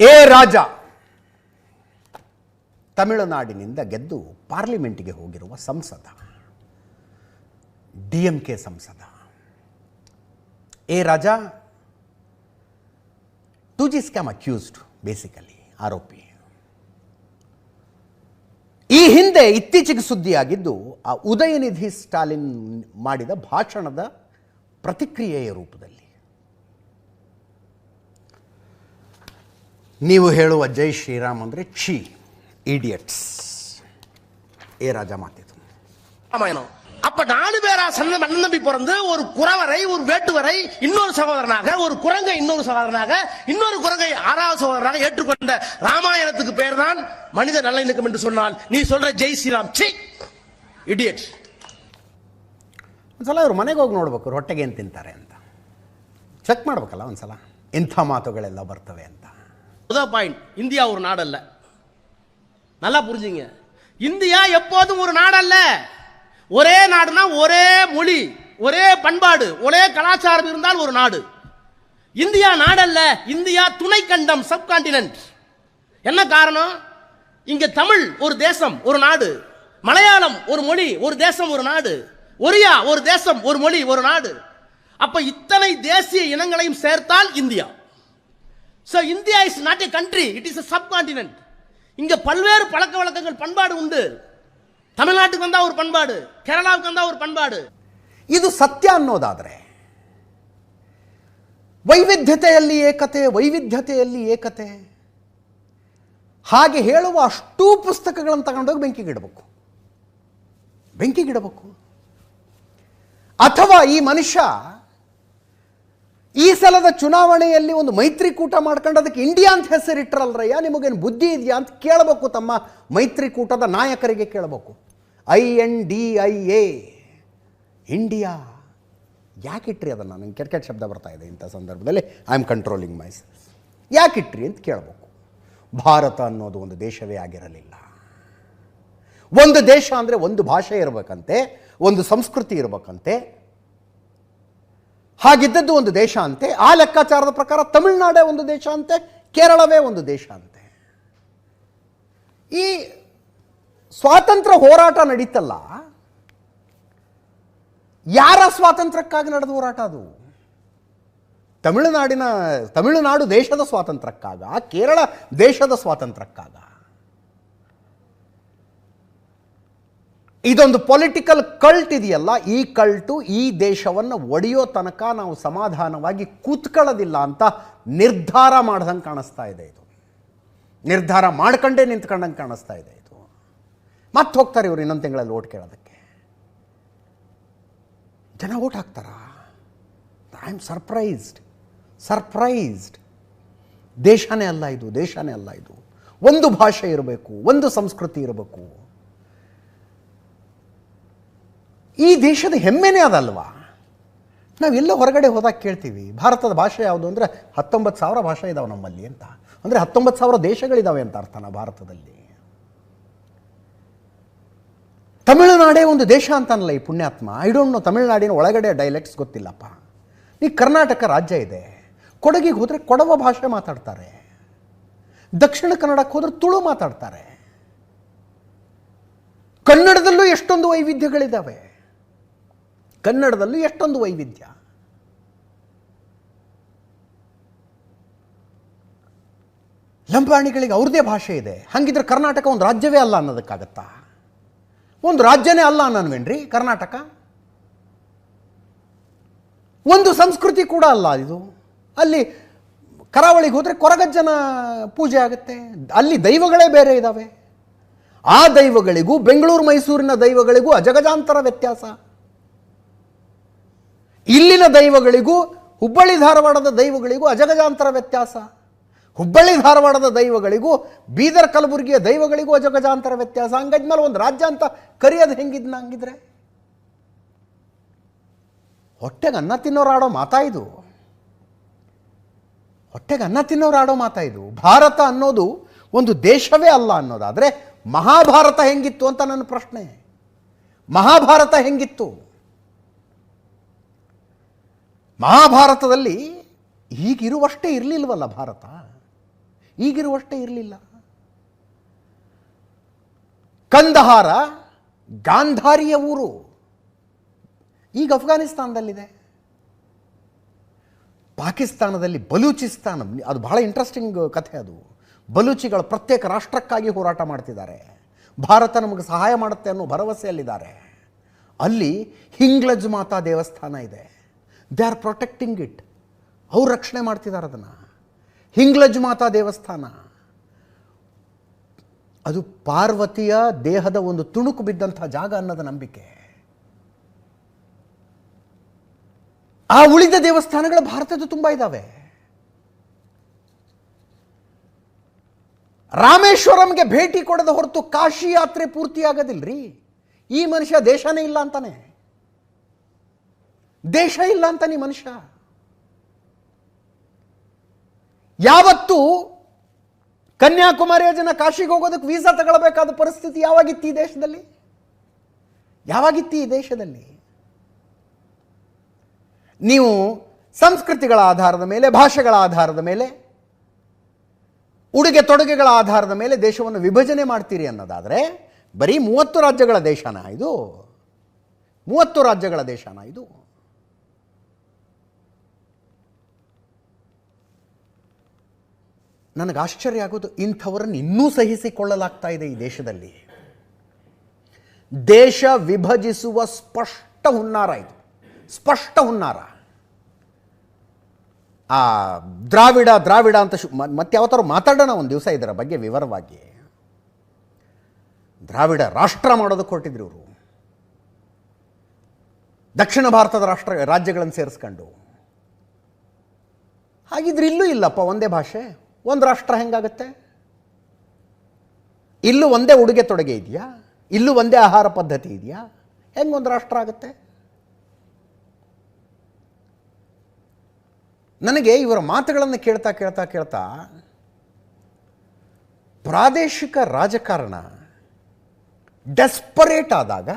A ರಾಜ. ತಮಿಳುನಾಡಿನಿಂದ ಗೆದ್ದು ಪಾರ್ಲಿಮೆಂಟಿಗೆ ಹೋಗಿರುವ ಸಂಸದ. ಡಿ ಎಂ ಕೆ ಸಂಸದ. A Raja two G scam accused, basically, ಆರೋಪಿ. ಈ ಹಿಂದೆ ಇತ್ತೀಚೆಗೆ ಸುದ್ದಿಯಾಗಿದ್ದು, ಆ ಉದಯನಿಧಿ ಸ್ಟಾಲಿನ್ ಮಾಡಿದ ಭಾಷಣದ ಪ್ರತಿಕ್ರಿಯೆಯ ರೂಪದಲ್ಲಿ. ನೀವು ಹೇಳುವ ಜೈ ಶ್ರೀರಾಮ್ ಅಂದರೆ ಛೀ ಇಡಿಯಟ್ಸ್ ஏ ராஜா மாத்தியது ராமாயணம் அப்ப நாலு பேரா சந்த மன்னன் நம்பி பிறந்து ஒரு குறவரை ஒரு வேட்டுவரை இன்னொரு சகோதரனாக ஒரு குரங்கை இன்னொரு சகோதரனாக இன்னொரு குரங்கை ஆறாவது சகோதரனாக ஏற்றுக்கொண்ட ராமாயணத்துக்கு பேர் தான் மனித நல்லிணக்கம் என்று சொன்னால் நீ சொல்ற ஜெய் ஸ்ரீராம் சி இடியட் ಒಂದ್ಸಲ ಇವ್ರು ಮನೆಗೆ ಹೋಗಿ ನೋಡ್ಬೇಕು ಇವ್ರು ಹೊಟ್ಟೆಗೆ ಏನು ತಿಂತಾರೆ ಅಂತ ಚೆಕ್ ಮಾಡ್ಬೇಕಲ್ಲ ಒಂದ್ಸಲ ಇಂಥ ಮಾತುಗಳೆಲ್ಲ ಬರ್ತವೆ ಅಂತ முதல் பாயிண்ட் இந்தியா ஒரு நாடல்ல. நல்லா புரிஞ்சுங்க. இந்தியா எப்போதும் ஒரு நாடல்ல. ஒரே நாடுனா ஒரே மொழி ஒரே பண்பாடு ஒரே கலாச்சாரம் இருந்தால் ஒரு நாடு. இந்தியா நாடல்ல இந்தியா துணை கண்டம் சப்கான்டினென்ட் என்ன காரணம்? இங்க தமிழ் ஒரு தேசம் ஒரு நாடு. மலையாளம் ஒரு மொழி ஒரு தேசம் ஒரு நாடு. ஒரியா ஒரு தேசம் ஒரு மொழி ஒரு நாடு. அப்ப இத்தனை தேசிய இனங்களையும் சேர்த்தால் India. so India is not a country it is a subcontinent இங்க பல்வேறு பழக்க வழக்கங்கள் பண்பாடு உண்டு தமிழ்நாட்டுக்கு வந்தா ஒரு பண்பாடு கேரளாவுக்கு வந்தா ஒரு பண்பாடு ಇದು ಸತ್ಯ ಅನ್ನೋದಾದರೆ ವೈವಿಧ್ಯತೆಯಲ್ಲಿ ಏಕತೆ ವೈವಿಧ್ಯತೆಯಲ್ಲಿ ಏಕತೆ ಹಾಗೆ ಹೇಳುವ ಅಷ್ಟೂ ಪುಸ್ತಕಗಳನ್ನು ತಗೊಂಡೋಗಿ ಬೆಂಕಿಗಿಡಬೇಕು ಬೆಂಕಿಗಿಡಬೇಕು ಅಥವಾ ಈ ಮನುಷ್ಯ ಈ ಸಲದ ಚುನಾವಣೆಯಲ್ಲಿ ಒಂದು ಮೈತ್ರಿಕೂಟ ಮಾಡ್ಕೊಂಡು ಅದಕ್ಕೆ ಇಂಡಿಯಾ ಅಂತ ಹೆಸರಿಟ್ರಲ್ರಯ್ಯ? ನಿಮಗೇನು ಬುದ್ಧಿ ಇದೆಯಾ ಅಂತ ಕೇಳಬೇಕು ತಮ್ಮ ಮೈತ್ರಿಕೂಟದ ನಾಯಕರಿಗೆ ಕೇಳಬೇಕು. I N D I A. India ಯಾಕಿಟ್ರಿ ಅದನ್ನು? ನನಗೆ ಕೆಟ್ಟ ಕೆಟ್ಟ ಶಬ್ದ ಬರ್ತಾ ಇದೆ ಇಂಥ ಸಂದರ್ಭದಲ್ಲಿ. I am controlling myself ಯಾಕಿಟ್ರಿ ಅಂತ ಕೇಳಬೇಕು. ಭಾರತ ಅನ್ನೋದು ಒಂದು ದೇಶವೇ ಆಗಿರಲಿಲ್ಲ. ಒಂದು ದೇಶ ಅಂದರೆ ಒಂದು ಭಾಷೆ ಇರಬೇಕಂತೆ, ಒಂದು ಸಂಸ್ಕೃತಿ ಇರಬೇಕಂತೆ ಹಾಗಿದ್ದದ್ದು ಒಂದು ದೇಶ ಅಂತೆ, ಆ ಲೆಕ್ಕಾಚಾರದ ಪ್ರಕಾರ ತಮಿಳುನಾಡೇ ಒಂದು ದೇಶ ಅಂತೆ, ಕೇರಳವೇ ಒಂದು ದೇಶ ಅಂತೆ. ಈ ಸ್ವಾತಂತ್ರ್ಯ ಹೋರಾಟ ನಡೀತಲ್ಲ, ಯಾರ ಸ್ವಾತಂತ್ರ್ಯಕ್ಕಾಗಿ ನಡೆದ ಹೋರಾಟ ಅದು? ತಮಿಳುನಾಡಿನ, ತಮಿಳುನಾಡು ದೇಶದ ಸ್ವಾತಂತ್ರ್ಯಕ್ಕಾಗ, ಕೇರಳ ದೇಶದ ಸ್ವಾತಂತ್ರ್ಯಕ್ಕಾಗ. ಇದೊಂದು ಪೊಲಿಟಿಕಲ್ ಕಲ್ಟ್ ಇದೆಯಲ್ಲ, ಈ ಕಲ್ಟು ಈ ದೇಶವನ್ನು ಒಡೆಯೋ ತನಕ ನಾವು ಸಮಾಧಾನವಾಗಿ ಕೂತ್ಕೊಳ್ಳೋದಿಲ್ಲ ಅಂತ ನಿರ್ಧಾರ ಮಾಡ್ದಂಗೆ ಕಾಣಿಸ್ತಾ ಇದೆ ಇದು. ನಿರ್ಧಾರ ಮಾಡ್ಕೊಂಡೇ ನಿಂತ್ಕೊಂಡಂಗೆ ಕಾಣಿಸ್ತಾ ಇದೆ ಇದು. ಮತ್ತೆ ಹೋಗ್ತಾರೆ ಇವರು ಇನ್ನೊಂದು ತಿಂಗಳಲ್ಲಿ ಓಟ್ ಕೇಳೋದಕ್ಕೆ. ಜನ ಓಟ್ ಹಾಕ್ತಾರಾ? ಐ ಆಮ್ ಸರ್ಪ್ರೈಸ್ಡ್ ಸರ್ಪ್ರೈಸ್ಡ್ ದೇಶನೇ ಅಲ್ಲ ಇದು, ದೇಶನೇ ಅಲ್ಲ ಇದು. ಒಂದು ಭಾಷೆ ಇರಬೇಕು, ಒಂದು ಸಂಸ್ಕೃತಿ ಇರಬೇಕು. ಈ ದೇಶದ ಹೆಮ್ಮೆನೇ ಅದಲ್ವಾ? ನಾವೆಲ್ಲ ಹೊರಗಡೆ ಹೋದಾಗ ಕೇಳ್ತೀವಿ, ಭಾರತದ ಭಾಷೆ ಯಾವುದು ಅಂದರೆ ಹತ್ತೊಂಬತ್ತು ಸಾವಿರ ಭಾಷೆ ಇದಾವೆ ನಮ್ಮಲ್ಲಿ ಅಂತ. ಅಂದರೆ ಹತ್ತೊಂಬತ್ತು ಸಾವಿರ ದೇಶಗಳಿದ್ದಾವೆ ಅಂತ ಅರ್ಥನ ಭಾರತದಲ್ಲಿ. ತಮಿಳುನಾಡೇ ಒಂದು ದೇಶ ಅಂತಾನಲ್ಲ ಈ ಪುಣ್ಯಾತ್ಮ. ಐ ಡೋಂಟ್ ನೋ ತಮಿಳುನಾಡಿನ ಒಳಗಡೆ ಡೈಲೆಕ್ಟ್ಸ್ ಗೊತ್ತಿಲ್ಲಪ್ಪ. ಈ ಕರ್ನಾಟಕ ರಾಜ್ಯ ಇದೆ. ಕೊಡಗಿಗೆ ಹೋದರೆ ಕೊಡವ ಭಾಷೆ ಮಾತಾಡ್ತಾರೆ. ದಕ್ಷಿಣ ಕನ್ನಡಕ್ಕೆ ಹೋದರೆ ತುಳು ಮಾತಾಡ್ತಾರೆ. ಕನ್ನಡದಲ್ಲೂ ಎಷ್ಟೊಂದು ವೈವಿಧ್ಯಗಳಿದ್ದಾವೆ ಕನ್ನಡದಲ್ಲೂ ಎಷ್ಟೊಂದು ವೈವಿಧ್ಯ. ಲಂಬಾಣಿಗಳಿಗೆ ಅವ್ರದ್ದೇ ಭಾಷೆ ಇದೆ. ಹಾಗಿದ್ರೆ ಕರ್ನಾಟಕ ಒಂದು ರಾಜ್ಯವೇ ಅಲ್ಲ ಅನ್ನೋದಕ್ಕಾಗತ್ತಾ? ಒಂದು ರಾಜ್ಯನೇ ಅಲ್ಲ ಅನ್ನನ್ವೇನ್ರಿ? ಕರ್ನಾಟಕ? ಒಂದು ಸಂಸ್ಕೃತಿ ಕೂಡ ಅಲ್ಲ ಇದು. ಅಲ್ಲಿ ಕರಾವಳಿಗೆ ಹೋದರೆ ಕೊರಗಜ್ಜನ ಪೂಜೆ ಆಗುತ್ತೆ. ಅಲ್ಲಿ ದೈವಗಳೇ ಬೇರೆ ಇದ್ದಾವೆ ಆ ದೈವಗಳಿಗೂ, ಬೆಂಗಳೂರು, ಮೈಸೂರಿನ ದೈವಗಳಿಗೂ ಅಜಗಜಾಂತರ ವ್ಯತ್ಯಾಸ. ಇಲ್ಲಿನ ದೈವಗಳಿಗೂ, ಹುಬ್ಬಳ್ಳಿ ಧಾರವಾಡದ ದೈವಗಳಿಗೂ ಅಜಗಜಾಂತರ ವ್ಯತ್ಯಾಸ. ಹುಬ್ಬಳ್ಳಿ ಧಾರವಾಡದ ದೈವಗಳಿಗೂ, ಬೀದರ್ ಕಲಬುರಗಿಯ ದೈವಗಳಿಗೂ ಅಜಗಜಾಂತರ ವ್ಯತ್ಯಾಸ. ಹಂಗಾದ್ಮೇಲೆ ಒಂದು ರಾಜ್ಯ ಅಂತ ಕರೆಯೋದು ಹೆಂಗಿದ್ನ ಹಂಗಿದ್ರೆ? ಹೊಟ್ಟೆಗೆ ಅನ್ನ ತಿನ್ನೋರು ಆಡೋ ಮಾತಾ ಇದು. ಹೊಟ್ಟೆಗೆ ಅನ್ನ ತಿನ್ನೋರು ಆಡೋ ಮಾತಾ ಇದು. ಭಾರತ ಅನ್ನೋದು ಒಂದು ದೇಶವೇ ಅಲ್ಲ ಅನ್ನೋದಾದರೆ ಮಹಾಭಾರತ ಹೆಂಗಿತ್ತು ಅಂತ ನನ್ನ ಪ್ರಶ್ನೆ. ಮಹಾಭಾರತ ಹೆಂಗಿತ್ತು? ಮಹಾಭಾರತದಲ್ಲಿ ಈಗಿರುವಷ್ಟೇ ಇರಲಿಲ್ವಲ್ಲ ಭಾರತ? ಈಗಿರುವಷ್ಟೇ ಇರಲಿಲ್ಲ. ಕಂದಹಾರ ಗಾಂಧಾರಿಯ ಊರು ಈಗ ಅಫ್ಘಾನಿಸ್ತಾನದಲ್ಲಿದೆ. ಪಾಕಿಸ್ತಾನದಲ್ಲಿ ಬಲೂಚಿಸ್ತಾನ, ಅದು ಬಹಳ ಇಂಟ್ರೆಸ್ಟಿಂಗ್ ಕಥೆ ಅದು. ಬಲೂಚಿಗಳು ಪ್ರತ್ಯೇಕ ರಾಷ್ಟ್ರಕ್ಕಾಗಿ ಹೋರಾಟ ಮಾಡ್ತಿದ್ದಾರೆ. ಭಾರತ ನಮಗೆ ಸಹಾಯ ಮಾಡುತ್ತೆ ಅನ್ನೋ ಭರವಸೆಯಲ್ಲಿದ್ದಾರೆ. ಅಲ್ಲಿ ಹಿಂಗ್ಲಜ್ ಮಾತಾ ದೇವಸ್ಥಾನ ಇದೆ. ದೇ ಆರ್ ಪ್ರೊಟೆಕ್ಟಿಂಗ್ ಇಟ್ ಅವ್ರು ರಕ್ಷಣೆ ಮಾಡ್ತಿದ್ದಾರೆ ಅದನ್ನು. ಹಿಂಗ್ಲಜ್ ಮಾತಾ ದೇವಸ್ಥಾನ. ಅದು ಪಾರ್ವತಿಯ ದೇಹದ ಒಂದು ತುಣುಕು ಬಿದ್ದಂಥ ಜಾಗ ಅನ್ನೋದ ನಂಬಿಕೆ. ಆ ಉಳಿದ ದೇವಸ್ಥಾನಗಳು ಭಾರತದ ತುಂಬ ಇದ್ದಾವೆ ರಾಮೇಶ್ವರಂಗೆ ಭೇಟಿ ಕೊಡದ ಹೊರತು ಕಾಶಿ ಯಾತ್ರೆ ಪೂರ್ತಿಯಾಗೋದಿಲ್ರಿ? ಈ ಮನುಷ್ಯ ದೇಶನೇ ಇಲ್ಲ ಅಂತಾನೆ. ದೇಶ ಇಲ್ಲ ಅಂತ ನೀ ಮನುಷ್ಯ. ಯಾವತ್ತು ಕನ್ಯಾಕುಮಾರಿಯ ಜನ ಕಾಶಿಗೆ ಹೋಗೋದಕ್ಕೆ ವೀಸಾ ತಗೊಳ್ಬೇಕಾದ ಪರಿಸ್ಥಿತಿ ಯಾವಾಗಿತ್ತು ಈ ದೇಶದಲ್ಲಿ? ಯಾವಾಗಿತ್ತು ಈ ದೇಶದಲ್ಲಿ? ನೀವು ಸಂಸ್ಕೃತಿಗಳ ಆಧಾರದ ಮೇಲೆ, ಭಾಷೆಗಳ ಆಧಾರದ ಮೇಲೆ, ಉಡುಗೆ ತೊಡುಗೆಗಳ ಆಧಾರದ ಮೇಲೆ ದೇಶವನ್ನು ವಿಭಜನೆ ಮಾಡ್ತೀರಿ ಅನ್ನೋದಾದರೆ, ಬರೀ ಮೂವತ್ತು ರಾಜ್ಯಗಳ ದೇಶನ ಇದು? ಮೂವತ್ತು ರಾಜ್ಯಗಳ ದೇಶನ ಇದು? ನನಗೆ ಆಶ್ಚರ್ಯ ಆಗೋದು, ಇಂಥವರನ್ನು ಇನ್ನೂ ಸಹಿಸಿಕೊಳ್ಳಲಾಗ್ತಾ ಇದೆ ಈ ದೇಶದಲ್ಲಿ. ದೇಶ ವಿಭಜಿಸುವ ಸ್ಪಷ್ಟ ಹುನ್ನಾರ ಇದು. ಸ್ಪಷ್ಟ ಹುನ್ನಾರ. ಆ ದ್ರಾವಿಡ ದ್ರಾವಿಡ ಅಂತ ಶು ಮತ್ತೆ ಯಾವತ್ತಾರು ಮಾತಾಡೋಣ ಒಂದು ದಿವಸ ಇದರ ಬಗ್ಗೆ ವಿವರವಾಗಿ. ದ್ರಾವಿಡ ರಾಷ್ಟ್ರ ಮಾಡೋದು ಕೊಟ್ಟಿದ್ರು ಇವರು. ದಕ್ಷಿಣ ಭಾರತದ ರಾಷ್ಟ್ರ, ರಾಜ್ಯಗಳನ್ನು ಸೇರಿಸ್ಕೊಂಡು. ಹಾಗಿದ್ರೆ ಇಲ್ಲೂ ಇಲ್ಲಪ್ಪ, ಒಂದೇ ಭಾಷೆ. ಒಂದು ರಾಷ್ಟ್ರ ಹೆಂಗಾಗುತ್ತೆ? ಇಲ್ಲೂ ಒಂದೇ ಉಡುಗೆ ತೊಡುಗೆ ಇದೆಯಾ? ಇಲ್ಲೂ ಒಂದೇ ಆಹಾರ ಪದ್ಧತಿ ಇದೆಯಾ? ಹೆಂಗೆ ಒಂದು ರಾಷ್ಟ್ರ ಆಗುತ್ತೆ? ನನಗೆ ಇವರ ಮಾತುಗಳನ್ನು ಕೇಳ್ತಾ ಕೇಳ್ತಾ ಕೇಳ್ತಾ ಪ್ರಾದೇಶಿಕ ರಾಜಕಾರಣ ಡೆಸ್ಪರೇಟ್ ಆದಾಗ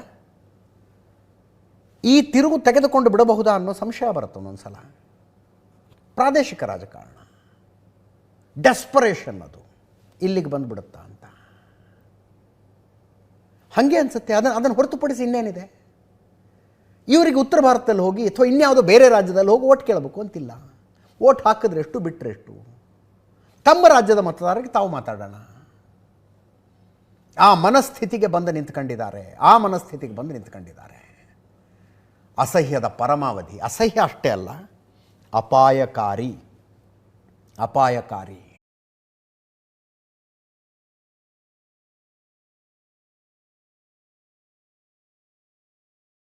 ಈ ತಿರುವು ತೆಗೆದುಕೊಂಡು ಬಿಡಬಹುದಾ ಅನ್ನೋ ಸಂಶಯ ಬರುತ್ತೆ ಒಂದೊಂದು ಸಲ ಪ್ರಾದೇಶಿಕ ರಾಜಕಾರಣ. ಡೆಸ್ಪರೇಷನ್ ಅದು. ಇಲ್ಲಿಗೆ ಬಂದ್ಬಿಡುತ್ತಾ ಅಂತ. ಹಾಗೆ ಅನ್ಸುತ್ತೆ. ಅದನ್ನು ಅದನ್ನು ಹೊರತುಪಡಿಸಿ ಇನ್ನೇನಿದೆ? ಇವರಿಗೆ ಉತ್ತರ ಭಾರತದಲ್ಲಿ ಹೋಗಿ ಅಥವಾ ಇನ್ಯಾವುದೋ ಬೇರೆ ರಾಜ್ಯದಲ್ಲಿ ಹೋಗಿ ಓಟ್ ಕೇಳಬೇಕು ಅಂತಿಲ್ಲ. ಓಟ್ ಹಾಕಿದ್ರೆ ಎಷ್ಟು ಬಿಟ್ಟರೆ ಎಷ್ಟು? ತಮ್ಮ ರಾಜ್ಯದ ಮತದಾರರಿಗೆ ತಾವು ಮಾತಾಡೋಣ. ಆ ಮನಸ್ಥಿತಿಗೆ ಬಂದು ನಿಂತ್ಕೊಂಡಿದ್ದಾರೆ. ಆ ಮನಸ್ಥಿತಿಗೆ ಬಂದು ನಿಂತ್ಕೊಂಡಿದ್ದಾರೆ. ಅಸಹ್ಯದ ಪರಮಾವಧಿ. ಅಸಹ್ಯ ಅಷ್ಟೇ ಅಲ್ಲ, ಅಪಾಯಕಾರಿ. ಅಪಾಯಕಾರಿ